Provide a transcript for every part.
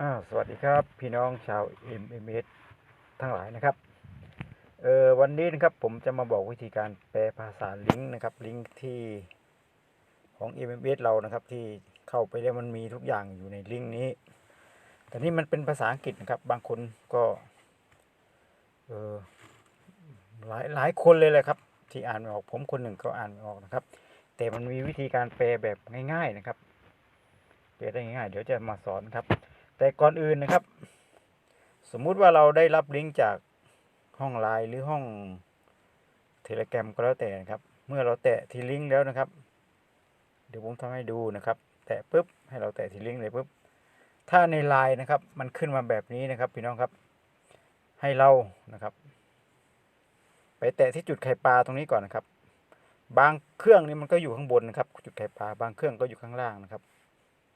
อ่าสวัสดีครับพี่น้องชาว MMS ทั้งหลายนะครับเออวันนี้นะครับผมจะมาบอกวิธีการแปลภาษาลิงก์นะครับลิงก์ที่ของ MMS เรานะครับที่เข้าไปแล้วมันมีทุกอย่างอยู่ในลิงก์นี้ แต่นี่มันเป็นภาษาอังกฤษนะครับ บางคนก็เออหลายหลายคนเลยแหละครับ ที่อ่านไม่ออกผมคนหนึ่งก็อ่านไม่ออกนะครับ แต่มันมีวิธีการแปลแบบง่าย ๆนะครับแปลได้ง่ายๆเดี๋ยวจะมาสอนครับ แต่ก่อนอื่นนะครับ สมมุติว่าเราได้รับลิงก์จากห้องไลน์หรือห้องเทเลแกรมก็แล้วแต่นะครับ เมื่อเราแตะที่ลิงก์แล้วนะครับ เดี๋ยวผมทำให้ดูนะครับ แตะปุ๊บให้เราแตะที่ลิงก์เลยปุ๊บถ้าในไลน์นะครับ มันขึ้นมาแบบนี้นะครับ พี่น้องครับ ให้เรานะครับ ไปแตะที่จุดไข่ปลาตรงนี้ก่อนนะครับ บางเครื่องนี่มันก็อยู่ข้างบนนะครับ จุดไข่ปลาบางเครื่องก็อยู่ข้างล่างนะครับ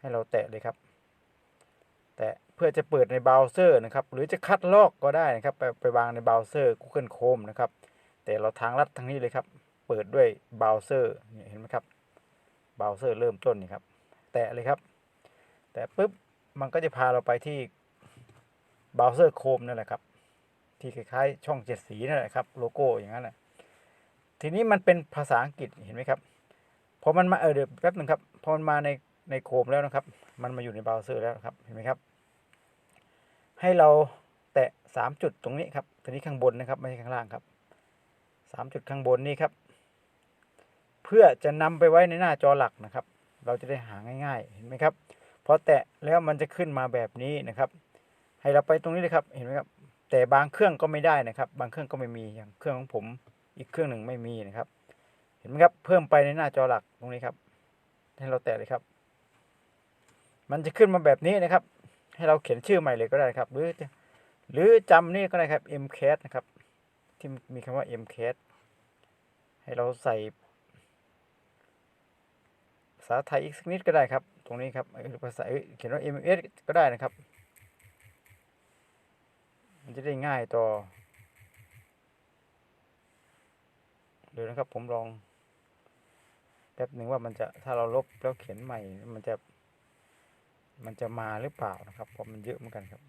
ให้เราแตะเลยครับ แต่เพื่อจะเปิดในเบราว์เซอร์นะครับ หรือจะคัดลอกก็ได้นะครับ ไปไปวางในเบราว์เซอร์ Google Chrome นะครับ แต่เราทางลัดทางนี้เลยครับ เปิดด้วยเบราว์เซอร์เห็นไหมครับเบราว์เซอร์เริ่มต้นนี่ครับ แตะเลยครับ แต่ปุ๊บมันก็จะพาเราไปที่เบราว์เซอร์โคมนั่นแหละครับ ที่คล้ายๆช่องเจ็ดสีนั่นแหละครับโลโก้อย่างนั้นแหละทีนี้มันเป็นภาษาอังกฤษเห็นไหมครับพอมันมาเออเดี๋ยวแป๊บหนึ่งครับพอมันมาในในโคมแล้วนะครับ มันมาอยู่ในเบราว์เซอร์แล้วครับเห็นไหมครับ ให้เราแตะสามจุดตรงนี้ครับตัวนี้ข้างบนนะครับไม่ใช่ข้างล่างครับสามจุดข้างบนนี่ครับ เพื่อจะนำไปไว้ในหน้าจอหลักนะครับ เราจะได้หาง่ายๆ เห็นไหมครับพอแตะแล้วมันจะขึ้นมาแบบนี้นะครับ ให้เราไปตรงนี้เลยครับเห็นไหมครับ แต่บางเครื่องก็ไม่ได้นะครับ บางเครื่องก็ไม่มีอย่างเครื่องของผมอีกเครื่องหนึ่งไม่มีนะครับ เห็นไหมครับ เพิ่มไปในหน้าจอหลักตรงนี้ครับ ให้เราแตะเลยครับ มันจะขึ้นมาแบบนี้นะครับ ให้เราเขียนชื่อใหม่เลยก็ได้ครับ หรือหรือจำนี่ก็ได้ครับ mcat นะครับ ที่มีคำว่า mcat ให้เราใส่ภาษาไทยอีกสักนิดก็ได้ครับ ตรงนี้ครับหรือภาษาเขียนว่า ms ก็ได้นะครับ มันจะได้ง่ายต่อเดี๋ยวนะครับผมลองแป๊บหนึ่งว่ามันจะถ้าเราลบแล้วเขียนใหม่มันจะ มันจะมาหรือเปล่านะครับเพราะมันเยอะเหมือนกันครับ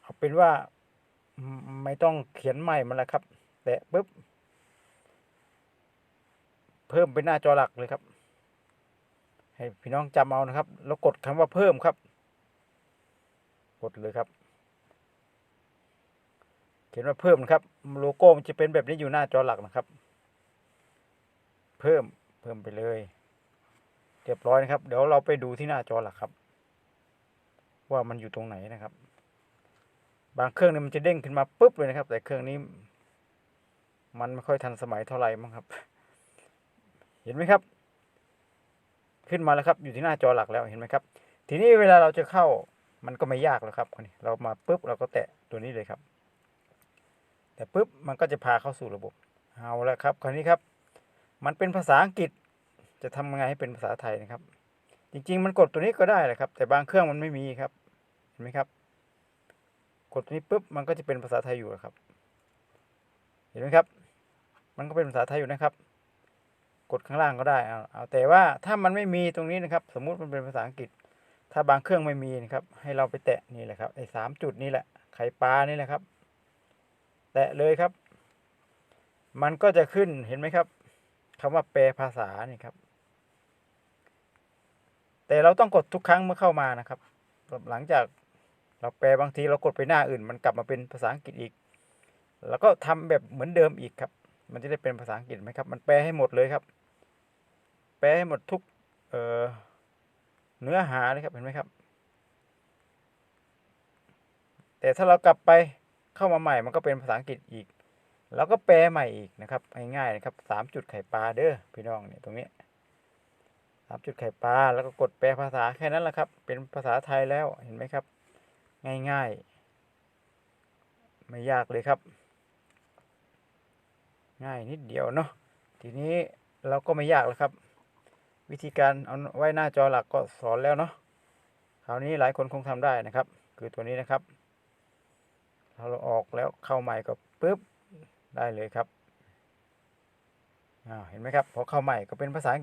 เอาเป็นว่าไม่ต้องเขียนใหม่มันแล้วครับ แตะปุ๊บ เพิ่มเป็นหน้าจอหลักเลยครับ ให้พี่น้องจำเอานะครับ แล้วกดคำว่าเพิ่มครับ กดเลยครับ เขียนว่าเพิ่มนะครับ โลโก้มันจะเป็นแบบนี้อยู่หน้าจอหลักนะครับ เพิ่มเพิ่มไปเลย เรียบร้อยนะครับ เดี๋ยวเราไปดูที่หน้าจอหลักครับ ว่ามันอยู่ตรงไหนนะครับ บางเครื่องนี่มันจะเด้งขึ้นมาปุ๊บเลยนะครับ แต่เครื่องนี้ มันไม่ค่อยทันสมัยเท่าไหร่มั้งครับ เห็นไหมครับ ขึ้นมาแล้วครับ อยู่ที่หน้าจอหลักแล้วเห็นไหมครับ ทีนี้เวลาเราจะเข้ามันก็ไม่ยากแล้วครับคนนี้เรามาปุ๊บเราก็แตะตัวนี้เลยครับ แต่ปุ๊บมันก็จะพาเข้าสู่ระบบเอาละครับคราวนี้ครับ มันเป็นภาษาอังกฤษ จะทำยังไงให้เป็นภาษาไทยนะครับ จริง ๆ มันกดตัวนี้ก็ได้แหละครับ แต่บางเครื่องมันไม่มีครับ เห็นไหมครับ กดตัวนี้ปุ๊บมันก็จะเป็นภาษาไทยอยู่ครับ เห็นไหมครับ มันก็เป็นภาษาไทยอยู่นะครับ กดข้างล่างก็ได้เอาเอาแต่ว่าถ้ามันไม่มีตรงนี้นะครับ สมมุติมันเป็นภาษาอังกฤษ ถ้าบางเครื่องไม่มีนะครับ ให้เราไปแตะนี่แหละครับไอ้สามจุดนี้แหละไข่ปลานี่แหละครับ แตะเลยครับ มันก็จะขึ้นเห็นไหมครับคำว่าแปลภาษานี่ครับ แต่เราต้องกดทุกครั้งเมื่อเข้ามานะครับ หลังจากเราแปลบางทีเรากดไปหน้าอื่น มันกลับมาเป็นภาษาอังกฤษอีก แล้วก็ทำแบบเหมือนเดิมอีกครับ มันจะได้เป็นภาษาอังกฤษไหมครับ มันแปลให้หมดเลยครับ แปลให้หมดทุกเเนื้อหาเลยครับเห็นไหมครับ แต่ถ้าเรากลับไปเข้ามาใหม่มันก็เป็นภาษาอังกฤษอีก แล้วก็แปลใหม่อีกนะครับง่ายๆนะครับสามจุดไข่ปลาเด้อพี่น้องเนี่ยตรงนี้ สามจุดไข่ปลาแล้วก็กดแปลภาษาแค่นั้นแหละครับ เป็นภาษาไทยแล้วเห็นไหมครับ ง่ายๆ ไม่ยากเลยครับ ง่ายนิดเดียวเนาะทีนี้เราก็ไม่ยากแล้วครับ วิธีการเอาไว้หน้าจอหลักก็สอนแล้วเนาะคราวนี้หลายคนคงทำได้นะครับ คือตัวนี้นะครับเราออกแล้วเข้าใหม่ก็ปุ๊บได้เลยครับเห็นไหมครับพอเข้าใหม่ก็เป็นภาษา